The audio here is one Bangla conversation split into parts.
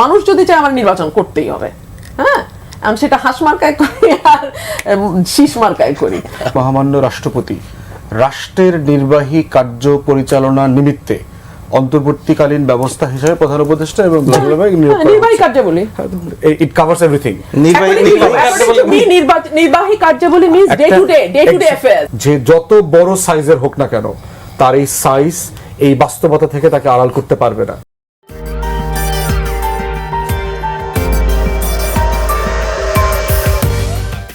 মানুষ যদি চায় আমার নির্বাচন করতেই হবে হ্যাঁ? আমি সেটা হাঁস মার্কায় করি আর শীষ মার্কায় করি। মহামান্য রাষ্ট্রপতি রাষ্ট্রের নির্বাহী কার্য পরিচালনা নিমিত্তে অন্তর্বর্তীকালীন ব্যবস্থা হিসেবে প্রধান উপদেষ্টা এবং নির্বাহী কার্যাবলী। ইট কাভার্স এভরিথিং নির্বাহী কার্যাবলী means day to day day to day affair যে যত বড় সাইজের হোক না কেন তার এই সাইজ এই বাস্তবতা থেকে তাকে আড়াল করতে পারবে না।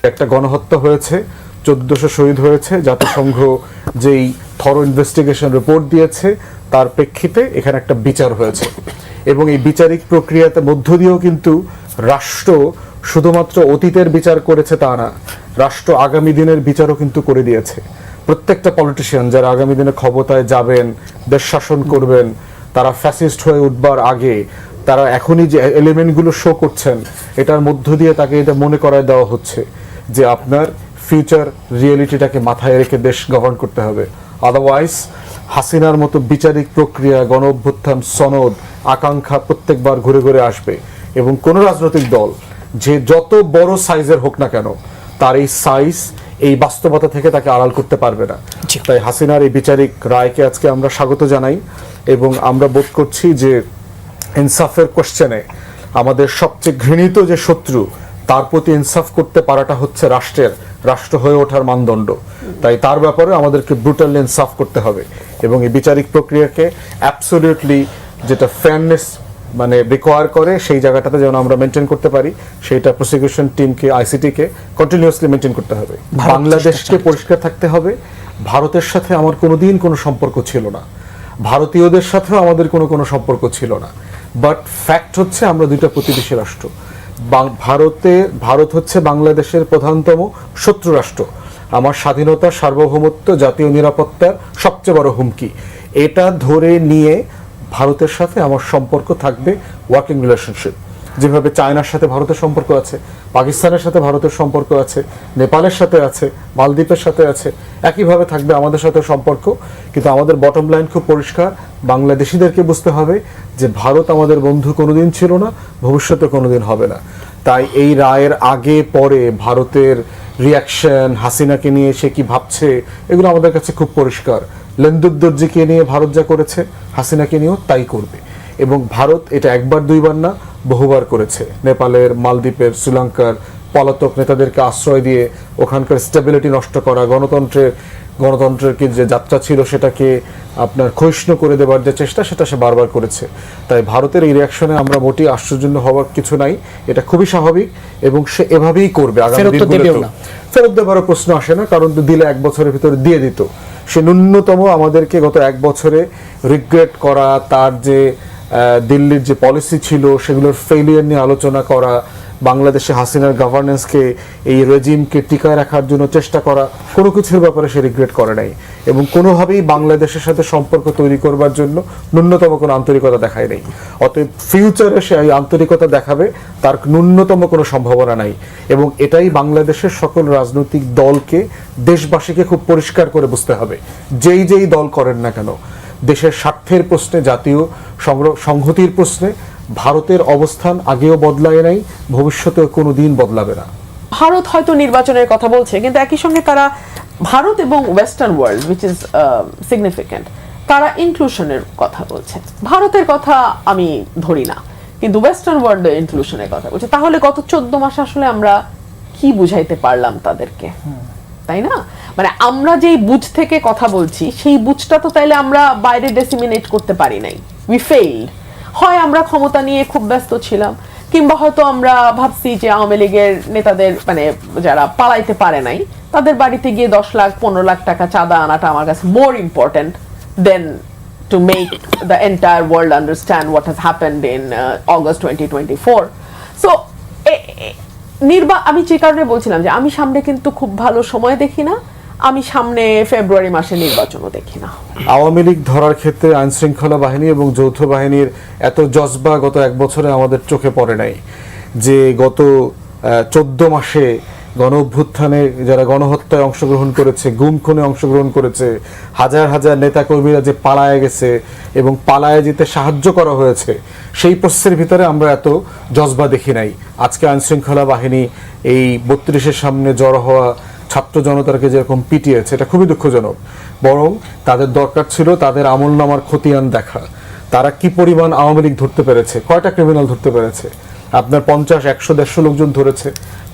একটা গণহত্যা হয়েছে, চোদ্দশো শহীদ হয়েছে, জাতিসংঘ যেই থর ইনভেস্টিগেশন রিপোর্ট দিয়েছে, তার প্রেক্ষিতে এখানে একটা বিচার হয়েছে। এবং এই বিচারিক প্রক্রিয়াতে মধ্য দিয়েও কিন্তু রাষ্ট্র শুধুমাত্র অতীতের বিচার করেছে তা না, রাষ্ট্র আগামী দিনের বিচারও কিন্তু করে দিয়েছে। প্রত্যেকটা পলিটিশিয়ান যারা আগামী দিনে ক্ষমতায় যাবেন, দেশ শাসন করবেন, তারা ফ্যাসিস্ট হয়ে উঠবার আগে, তারা এখনই যে এলিমেন্টগুলো শো করছেন, এটার মধ্য দিয়ে তাকে এটা মনে করায় দেওয়া হচ্ছে। যে আপনার ফিউচার রিয়েলিটিটাকে মাথায় রেখে দেশ গভর্ন করতে হবে। আদারওয়াইজ হাসিনার মতো বিচারিক প্রক্রিয়া গণ অভ্যুত্থান সনদ আকাঙ্ক্ষা প্রত্যেকবার ঘুরে ঘুরে আসবে এবং কোন রাজনৈতিক দল যে যত বড় সাইজের হোক না কেন তার এই সাইজ এই বাস্তবতা থেকে তাকে আড়াল করতে পারবে না। তাই হাসিনার এই বিচারিক রায়কে আজকে আমরা স্বাগত জানাই এবং আমরা বোধ করছি যে ইনসাফের কোশ্চেনে আমাদের সবচেয়ে ঘৃণিত যে শত্রু তার প্রতি ইনসাফ করতে পারাটা হচ্ছে রাষ্ট্রের রাষ্ট্র হয়ে ওঠার মানদণ্ড। তাই তার ব্যাপারে আমাদেরকে ব্রুটাল ইনসাফ করতে হবে এবং এই বিচারিক প্রক্রিয়াকে অ্যাবসলিউটলি যেটা ফেয়ারনেস মানে রিকোয়ার করে সেই জায়গাটাতে যেন আমরা মেনটেন করতে পারি সেইটা প্রসিকিউশন টিমকে আইসিটিকে কন্টিনিউয়াসলি মেনটেন করতে হবে। বাংলাদেশকে পরিষ্কার থাকতে হবে ভারতের সাথে আমার কোনোদিন কোনো সম্পর্ক ছিল না। ভারতীয়দের সাথেও আমাদের কোনো কোনো সম্পর্ক ছিল না। বাট ফ্যাক্ট হচ্ছে আমরা দুইটা প্রতিবেশী রাষ্ট্র। ভারতে, ভারত হচ্ছে বাংলাদেশের প্রধানতম শত্রু রাষ্ট্র। আমার স্বাধীনতা, সার্বভৌমত্ব, জাতীয় নিরাপত্তার সবচেয়ে বড় হুমকি। এটা ধরে নিয়ে ভারতের সাথে আমার সম্পর্ক থাকবে ওয়ার্কিং রিলেশনশিপ যেভাবে চায়নার সাথে ভারতের সম্পর্ক আছে, পাকিস্তানের সাথে ভারতের সম্পর্ক আছে, নেপালের সাথে আছে, মালদ্বীপের সাথে আছে, একইভাবে থাকবে আমাদের সাথে সম্পর্ক। কিন্তু আমাদের বটম লাইন খুব পরিষ্কার, বাংলাদেশিদেরকে বুঝতে হবে যে ভারত আমাদের বন্ধু কোনোদিন ছিল না, ভবিষ্যতে কোনোদিন হবে না। তাই এই রায়ের আগে, পরে ভারতের রিয়াকশন হাসিনাকে নিয়ে সে কি ভাবছে, এগুলো আমাদের কাছে খুব পরিষ্কার। লেন্দুদ্দর্জিকে নিয়ে ভারত যা করেছে, হাসিনাকে নিয়েও তাই করবে। এবং ভারত এটা একবার, দুইবার না বহুবার করেছে। নেপালের মালদ্বীপের শ্রীলঙ্কার পলাতক নেতাদেরকে আশ্রয় দিয়ে ওখানকার স্টেবিলিটি নষ্ট করা গণতন্ত্রের গণতন্ত্রের কি যে যাত্রা ছিল সেটাকে আপনার ক্ষয়িষ্ণু করে দেবার যে চেষ্টা সেটা সে বারবার করেছে। তাই ভারতের এই রিয়াকশনে আমরা মোটেই আশ্চর্য হওয়ার কিছু নাই। এটা খুবই স্বাভাবিক এবং সে এভাবেই করবে আগামী ফেরত দেবারও প্রশ্ন আসে না কারণ তো দিলে এক বছরের ভিতরে দিয়ে দিত। সে ন্যূনতম আমাদেরকে গত এক বছরে রিগ্রেট করা তার যে দিল্লির যে পলিসি ছিল, সেগুলোর ফেলিয়ার নিয়ে আলোচনা করা, বাংলাদেশে হাসিনার গভর্নেন্সকে এই রেজিমকে টিকায় রাখার জন্য চেষ্টা করা, কোনো কিছুর ব্যাপারে সে রিগ্রেট করে নাই। এবং কোনোভাবেই বাংলাদেশের সাথে সম্পর্ক তৈরি করবার জন্য ন্যূনতম কোনো আন্তরিকতা দেখায় নাই। অতএব ফিউচারে সে এই আন্তরিকতা দেখাবে, তার ন্যূনতম কোনো সম্ভাবনা নাই। এবং এটাই বাংলাদেশের সকল রাজনৈতিক দলকে, দেশবাসীকে খুব পরিষ্কার করে বুঝতে হবে। যেই যেই দল করেন না কেন দেশের স্বার্থের প্রশ্নে জাতীয় সংহতির প্রশ্নে ভারতের অবস্থান আগেও বদলায় নাই ভবিষ্যতেও কোনো দিন বদলাবে না। ভারত হয়তো নির্বাচনের কথা বলছে কিন্তু একই সঙ্গে তারা ভারত এবং western world which is significant তারা ইনক্লুশনের কথা বলছে। ভারতের কথা আমি ধরি না কিন্তু ওয়েস্টার্ন ওয়ার্ল্ড ইনক্লুশনের কথা বলছে। তাহলে গত চোদ্দ মাস আসলে আমরা কি বুঝাইতে পারলাম তাদেরকে? তাই না? মানে আমরা যেই বুঝ থেকে কথা বলছি সেই বুঝটা তো তাইলে আমরা বাইরে ডেসিমিনেট করতে পারি নাই। উই ফেইল্ড হয় আমরা ক্ষমতা নিয়ে খুব ব্যস্ত ছিলাম কিংবা হয়তো আমরা ভাবছি যে আওয়ামী লীগের নেতাদের মানে যারা পালাইতে পারে নাই তাদের বাড়িতে গিয়ে দশ লাখ পনেরো লাখ টাকা চাঁদা আনাটা আমার কাছে more important than to make the entire world understand what has happened in uh, August 2024. So, এ- এ- নির্বা, আমি যে কারণে বলছিলাম যে আমি সামনে কিন্তু খুব ভালো সময় দেখি না, আমি সামনে ফেব্রুয়ারি মাসে নির্বাচনও দেখি না। আওয়ামী লীগ ধরার ক্ষেত্রে আইন শৃঙ্খলা বাহিনী এবং যৌথ বাহিনীর এত জজবা গত এক বছরে আমাদের চোখে পড়ে নাই যে গত চোদ্দ মাসে গণ অভ্যুত্থানে যারা গণহত্যায় অংশগ্রহণ করেছে, গুম খুনে অংশগ্রহণ করেছে, হাজার হাজার নেতাকর্মীরা যে পালায় গেছে এবং পালায় যেতে সাহায্য করা হয়েছে, সেই প্রসেসের ভিতরে আমরা এত জজবা দেখি নাই। আজকে আইনশৃঙ্খলা বাহিনী এই বত্রিশের সামনে জড়ো হওয়া ছাত্র জনতাকে যেরকম পিটিয়েছে, এটা খুবই দুঃখজনক। বরং তাদের দরকার ছিল তাদের আমল নামার খতিয়ান দেখা। তারা কি পরিমাণ আওয়ামী লীগ ধরতে পেরেছে? কয়টা ক্রিমিনাল ধরতে পেরেছে? আপনার পঞ্চাশ, একশো, দেড়শো লোকজন ধরেছে।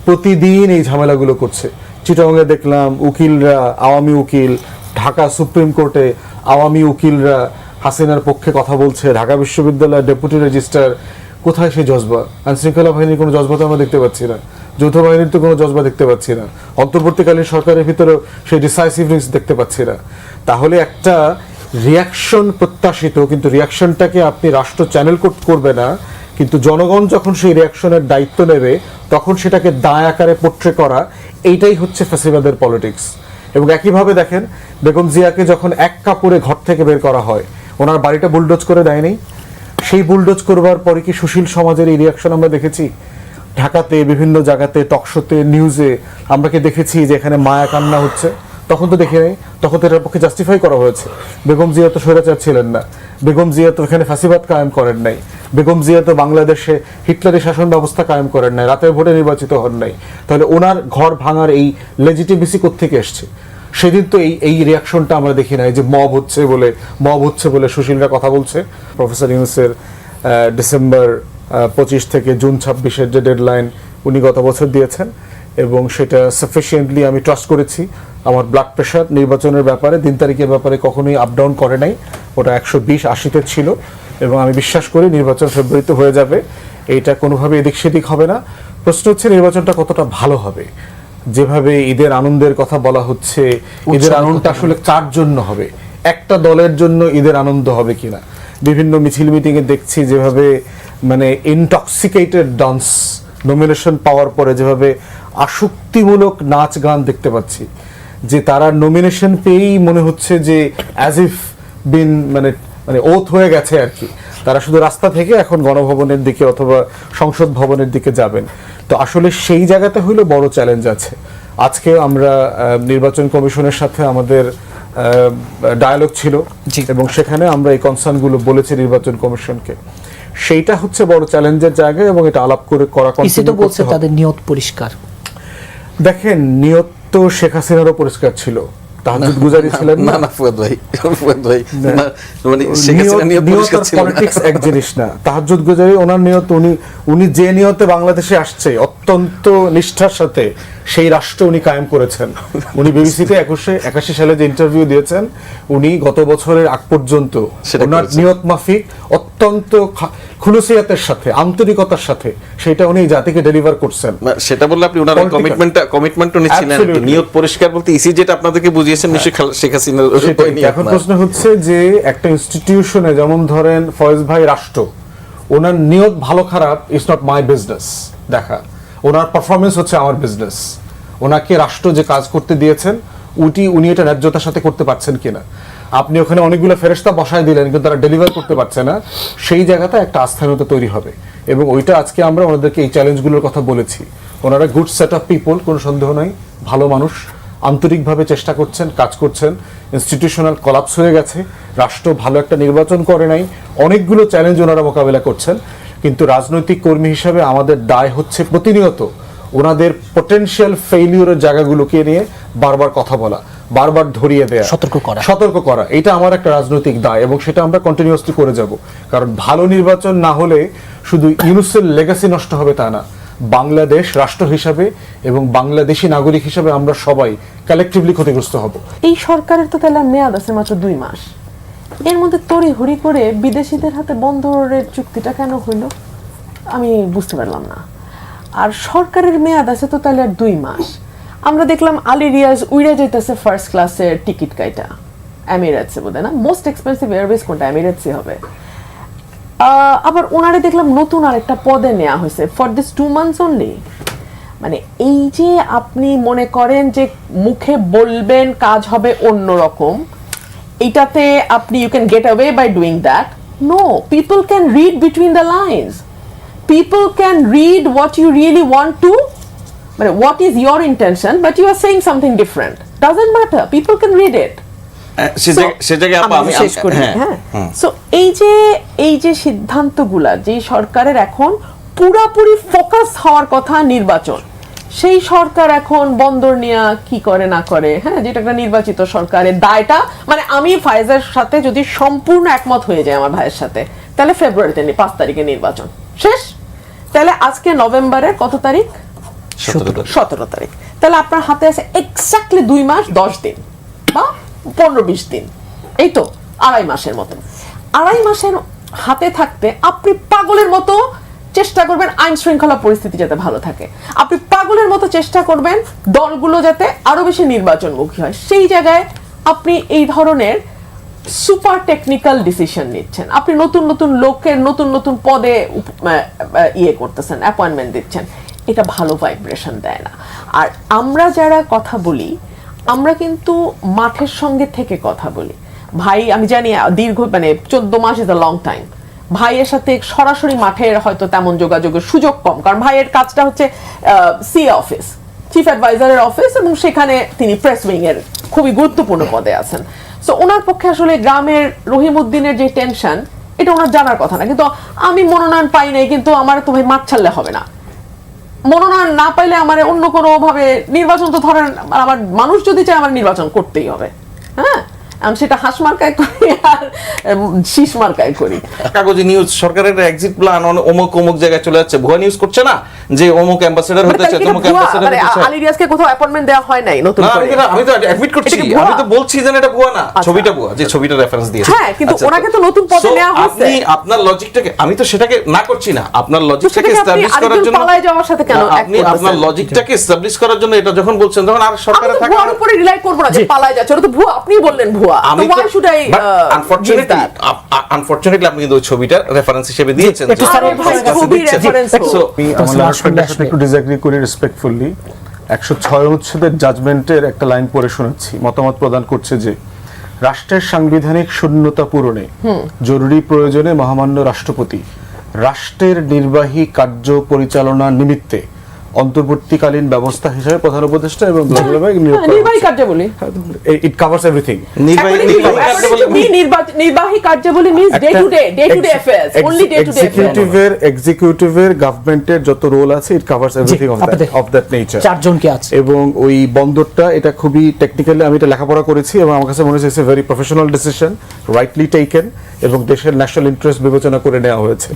প্রতিদিন এই ঝামেলাগুলো করছে। চিটাঙ্গে দেখলাম উকিলরা, আওয়ামী উকিল, ঢাকা সুপ্রিম কোর্টে আওয়ামী উকিলরা হাসিনার পক্ষে কথা বলছে, ঢাকা বিশ্ববিদ্যালয়ের ডেপুটি রেজিস্ট্রার, কোথায় সেই জজবা? আইন শৃঙ্খলা বাহিনীর কোনো জজবা তো আমরা দেখতে পাচ্ছি না। যৌথ বাহিনীর তো কোনো জজবা দেখতে পাচ্ছি না। অন্তর্বর্তীকালীন সরকারের ভিতরেও সেই ডিসাইসিভনেস দেখতে পাচ্ছি না। তাহলে একটা রিয়াকশন প্রত্যাশিত, কিন্তু রিয়াকশনটাকে আপনি রাষ্ট্র চ্যানেল করবে না। কিন্তু জনগণ যখন সেই রিয়াকশনের দায়িত্ব নেবে, তখন সেটাকে দায় আকারে পোট্রে করা, এইটাই হচ্ছে ফ্যাসিবাদের পলিটিক্স এবং একইভাবে দেখেন, বেগম জিয়াকে যখন এক কাপড়ে ঘর থেকে বের করা হয়, ওনার বাড়িটা বুলডোজ করে দেয়নি। সেই বুলডোজ করবার পরে কি সুশীল সমাজের এই রিয়াকশন আমরা দেখেছি? ঢাকাতে, বিভিন্ন জায়গাতে, টকশোতে নিউজে আমরা কি দেখেছি যে এখানে মায়া কান্না হচ্ছে? তখন তো দেখি নাই। তখন তো এটার পক্ষে জাস্টিফাই করা হয়েছে। বেগম জিয়া তো স্বৈরাচার ছিলেন না। বেগম জিয়া তো এখানে ফাঁসিবাদ কায়েম করেন নাই। বেগম জিয়া তো বাংলাদেশে হিটলারি শাসন ব্যবস্থা কায়েম করেন নাই, রাতের ভোটে নির্বাচিত হন নাই। তাহলে ওনার ঘর ভাঙার এই লেজিটিমেসি কোথেকে এসছে? সেদিন তো এই এই রিয়াকশনটা আমরা দেখি নাই যে মব হচ্ছে বলে মব হচ্ছে বলে সুশীলরা কথা বলছে। প্রফেসর ইউনুসের ডিসেম্বর পঁচিশ থেকে জুন ছাব্বিশের যে ডেডলাইন উনি গত বছর দিয়েছেন। এবং সেটা সাফিসিয়েন্টলি আমি ট্রাস্ট করেছি। আমার ব্লাড প্রেশার নির্বাচনের ব্যাপারে দিন তারিখের ব্যাপারে কখনোই আপ ডাউন করে নাই। ওটা একশো বিশ আশিতে ছিল এবং আমি বিশ্বাস করি নির্বাচন ফেব্রুয়ারিতে হয়ে যাবে। এইটা কোনোভাবে এদিক সেদিক হবে না। প্রশ্ন হচ্ছে নির্বাচনটা কতটা ভালো হবে? যেভাবে ঈদের আনন্দের কথা বলা হচ্ছে ঈদের আনন্দটা আসলে কার জন্য হবে? একটা দলের জন্য ঈদের আনন্দ হবে কিনা? বিভিন্ন মিছিল মিটিংয়ে দেখছি যেভাবে মানে ইনটক্সিকেটেড ডান্স নমিনেশন পাওয়ার পরে যেভাবে আসক্তিমূলক নাচ গান দেখতে পাচ্ছি। যে তারা নমিনেশন পেয়েই মনে হচ্ছে যে অ্যাজ ইফ বিন মানে মানে ওথ হয়ে গেছে আর কি। তারা শুধু রাস্তা থেকে এখন গণভবনের দিকে অথবা সংসদ ভবনের দিকে যাবেন। তো আসলে সেই জায়গাতে হইলে বড় চ্যালেঞ্জ আছে। আজকে আমরা নির্বাচন কমিশনের সাথে আমাদের ডায়ালগ ছিল। এবং সেখানে আমরা এই কনসার্নগুলো বলেছি নির্বাচন কমিশনকে। সেইটা হচ্ছে বড় চ্যালেঞ্জের জায়গা এবং এটা আলাপ করে করা তো বলছে তাদের নিয়ত পরিষ্কার। দেখেন নিয়ত তো শেখ হাসিনারও পরিষ্কার ছিল। তাহাজুদ গুজারি ছিলেন না? না ফুয়াদ ভাই ফুয়াদ ভাই। মানে শেখ হাসিনা নিয়ে পরিষ্কার ছিল পলিটিক্স এক জিনিস না। তাহাজুদ গুজারি ওনার নিয়ত উনি উনি যে নিয়তে বাংলাদেশে আসছে অত্যন্ত নিষ্ঠার সাথে সেই রাষ্ট্র উনি কায়েম করেছেন উনি বিবিসিতে একুশে একাশি সালে যে ইন্টারভিউ দিয়েছেন উনি গত বছরের আগ পর্যন্ত ওনার নিয়ত মাফিক অত্যন্ত খুলুসিয়াতের সাথে আন্তরিকতার সাথে সেটা উনি জাতিকে ডেলিভার করছেন সেটা বললে আপনি ওনার. কমিটমেন্টটা কমিটমেন্ট কি। Absolutely. নিয়ত পরিষ্কার বলতে ইসি যেটা আপনাদেরকে বুঝিয়েছেন নিশ্চয়ই শেখ সেটাই। ওই নিয়ত এখন প্রশ্ন হচ্ছে যে একটা ইনস্টিটিউশনে যেমন ধরেন ফয়েজ ভাই রাষ্ট্র ওনার নিয়ত ভালো খারাপ ইজ নট মাই বিজনেস দেখা ওনার পারফরমেন্স হচ্ছে আমার বিজনেস ওনাকে রাষ্ট্র যে কাজ করতে দিয়েছেন, উটি, উনি এটা ন্যায্যতার সাথে করতে পারছেন কিনা। আপনি ওখানে অনেকগুলো ফেরেস্তা বসায় দিলেন, কিন্তু তারা ডেলিভার করতে পারছে না। সেই জায়গাতে একটা আস্থানীয়তা তৈরি হবে। এবং ওইটা আজকে আমরা ওনাদেরকে এই চ্যালেঞ্জগুলোর কথা বলেছি। ওনারা গুড সেট অফ পিপল কোনো সন্দেহ নাই। ভালো মানুষ। আন্তরিকভাবে চেষ্টা করছেন, কাজ করছেন। ইনস্টিটিউশনাল কলাপস হয়ে গেছে। রাষ্ট্র ভালো একটা নির্বাচন করে নাই। অনেকগুলো চ্যালেঞ্জ ওনারা মোকাবেলা করছেন। কিন্তু রাজনৈতিক কর্মী হিসাবে আমাদের দায় হচ্ছে প্রতিনিয়ত ওনাদের পটেনশিয়াল ফেইলিউরের জায়গাগুলোকে নিয়ে বারবার কথা বলা বারবার ধরিয়ে দেয়া সতর্ক করা। সতর্ক করা এটা আমার একটা রাজনৈতিক দায় এবং সেটা আমরা কন্টিনিউয়াসলি করে যাব। কারণ ভালো নির্বাচন না হলে শুধু ইউনুসের লেগাসি নষ্ট হবে তা না বাংলাদেশ রাষ্ট্র হিসাবে এবং বাংলাদেশি নাগরিক হিসাবে আমরা সবাই কালেকটিভলি ক্ষতিগ্রস্ত হব। এই সরকারের তো তাহলে মেয়াদ আছে মাত্র দুই মাস। এর মধ্যে তড়ি হুড়ি করে বিদেশিদের হাতে বন্দরের চুক্তিটা কেন হইল, আমি বুঝতে পারলাম না। আর সরকারের মেয়াদ আছে তো তাহলে আর দুই মাস। আমরা দেখলাম আলী রিয়াজ উইরা যাইতেছে ফার্স্ট ক্লাসের টিকিট কাইটা। এমিরেটসে বোধ না? মোস্ট এক্সপেন্সিভ এয়ারবেস কোনটা? এমিরেটসই হবে। আবার ওনারে দেখলাম নতুন আরেকটা পদে নেওয়া হয়েছে। For this two months only মানে এই যে আপনি মনে করেন যে মুখে বলবেন কাজ হবে অন্য রকম এটাতে আপনি you can get away by doing that no people can read between the lines people can read what you really want to মানে what is your intention but you are saying something different doesn't matter people can read it so এই যে এই যে সিদ্ধান্তগুলা যে সরকারের এখন পুরাপুরি ফোকাস হওয়ার কথা নির্বাচন সেই সরকার এখন বন্দর নিয়ে কি করে না করে? হ্যাঁ যেটা একটা নির্বাচিত সরকারের দায়টা। মানে আমি ফাইজার সাথে যদি সম্পূর্ণ একমত হয়ে যায় আমার ভাইয়ের সাথে তাহলে ফেব্রুয়ারিতে নি- পাঁচ তারিখে নির্বাচন। শেষ? তাহলে আজকে নভেম্বরের কত তারিখ? সতেরো তারিখ। তাহলে আপনার হাতে আছে এক্স্যাক্টলি দুই মাস দশ দিন বা পনেরো বিশ দিন। এই তো আড়াই মাসের মতো আড়াই মাসের হাতে থাকতে আপনি পাগলের মতো চেষ্টা করবেন আইন শৃঙ্খলা পরিস্থিতি যাতে ভালো থাকে। আপনি পাগলের মতো চেষ্টা করবেন দলগুলো যাতে আরও বেশি নির্বাচনমুখী হয়। সেই জায়গায় আপনি এই ধরনের সুপার টেকনিক্যাল ডিসিশন নিচ্ছেন। আপনি নতুন নতুন লোকের নতুন নতুন পদে ইয়ে করতেছেন অ্যাপয়েন্টমেন্ট দিচ্ছেন। এটা ভালো ভাইব্রেশন দেয় না। আর আমরা যারা কথা বলি, আমরা কিন্তু মাঠের সঙ্গে থেকে কথা বলি। ভাই, আমি জানি দীর্ঘ মানে চোদ্দ মাস ইজ আ লং টাইম ভাইয়ের সাথে সরাসরি মাঠের হয়তো তেমন যোগাযোগের সুযোগ কম, কারণ ভাইয়ের কাজটা হচ্ছে সি অফিস চিফ অ্যাডভাইজারের অফিস এবং সেখানে তিনি প্রেস উইং এর খুবই গুরুত্বপূর্ণ পদে আছেন। সো ওনার পক্ষে আসলে গ্রামের রহিমউদ্দিনের যে টেনশন এটা ওনার জানার কথা না। কিন্তু আমি মনোনয়ন পাই নাই, কিন্তু আমার তো ভাই মাঠ ছাড়লে হবে না। মনোনয়ন না পাইলে আমার অন্য কোনো ভাবে নির্বাচন তো ধরেন, আমার মানুষ যদি চায় আমার নির্বাচন করতেই হবে। হ্যাঁ? সেটা হাঁস মার্কায় করি শীষ মার্কায় করি। কাগজে নিউজ সরকারের এক্সিট প্ল্যান অমুক অমুক জায়গায় চলে যাচ্ছে, ভুয়া নিউজ করছে না? যে অমুক অ্যাম্বাসেডর হতে চায় কি এটা অ্যাম্বাসেডর মানে হতে চায় আলী রিয়াজকে কোথাও অ্যাপয়েন্টমেন্ট দেওয়া হয় নাই নতুন করে আমি তো- আমি তো অ্যাডমিট করছি? আমি তো বলছি যে এটা ভুয়া না। আচ্ছা। ছবিটা ভুয়া যে ছবিটা রেফারেন্স দিয়েছে। হ্যাঁ, কিন্তু আচ্ছা, ওনাকে তো নতুন পদে নেওয়া হয়েছে। আপনি আপনার লজিকটাকে আমি তো সেটাকে না করছি না। আপনার লজিকটাকে এস্টাবলিশ করার জন্য পালায় যাওয়ার সাথে কেন আপনি আপনার লজিকটাকে এস্টাবলিশ করার জন্য এটা যখন বলছেন তখন আর সরকারে থাকা ভুয়ার উপরে রিলাই করব না যে পালায় যাচ্ছে। ওটা তো ভুয়া আপনিই বললেন ভুয়া। আমি তো should I, uh, unfortunately unfortunately আপনি কিন্তু ওই ছবিটা রেফারেন্স হিসেবে দিয়েছেন। একটু স্যার, আরে ভাই, আপনার শুনলে সাথে একটু ডিসএগ্রি করি রেসপেক্টফুলি একশো ছয় অনুচ্ছেদের জাজমেন্টের একটা লাইন পড়ে শোনাচ্ছি মতামত প্রদান করছে যে রাষ্ট্রের সাংবিধানিক শূন্যতা পূরণে জরুরি প্রয়োজনে মহামান্য রাষ্ট্রপতি রাষ্ট্রের নির্বাহী কার্য পরিচালনা নিমিত্তে অন্তর্বর্তীকালীন ব্যবস্থা হিসেবে প্রধান উপদেষ্টা এবং নির্বাহী কার্যাবলী। ইট কাভার্স এভরিথিং নির্বাহী কার্যাবলী- day to day, day to day affairs, only day to day affairs. এক্সিকিউটিভের এক্সিকিউটিভের গভর্নমেন্টের যত রোল আছে it covers everything of that of that nature চারজন কে আছে? এবং ওই বন্দরটা এটা খুবই টেকনিক্যালি আমি এটা লেখাপড়া করেছি এবং আমার কাছে মনে হচ্ছে very professional decision rightly taken এবং দেশের ন্যাশনাল ইন্টারেস্ট বিবেচনা করে নেওয়া হয়েছে।